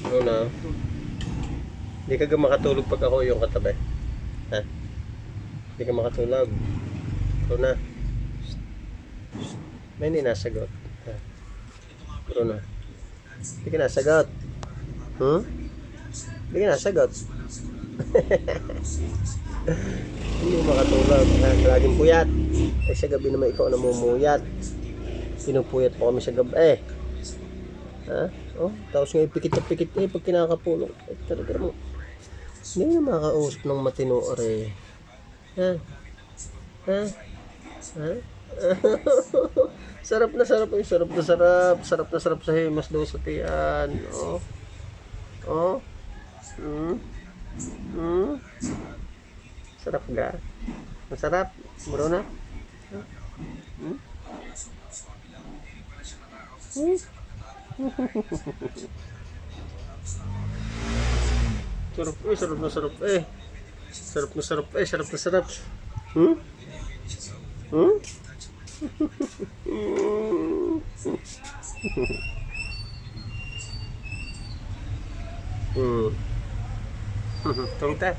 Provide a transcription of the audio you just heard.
Ano na? Hindi ka makatulog pag ako yung katabi. Ha? Hindi ka makatulog. Ano na? May hindi nasagot. Ha? Ano na? Hindi ka nasagot. Hmm? Hindi ka nasagot. Hindi mo makatulog. Ha? Laging puyat. Eh sa gabi naman ikaw namumuyat. Pinupuyat mo kami sa gabi. Eh. Ha? Oh, tapos ngayon pikit na pikit eh pag kinakapulong. Eh, talaga mo. Hindi na makakausap ng matino ore. Ha? Ha? Ha? sarap na sarap ay sarap na sarap. Sarap na sarap sa hemas daw sa tiyan. Oh. Oh. Hmm. Hmm. Sarap ga. Masarap. Muro na. Hmm? Hmm? Sarap eh, sarap na sarap eh. Sarap na sarap eh, sarap na sarap. Hmm? Hmm? hmm. Tungta.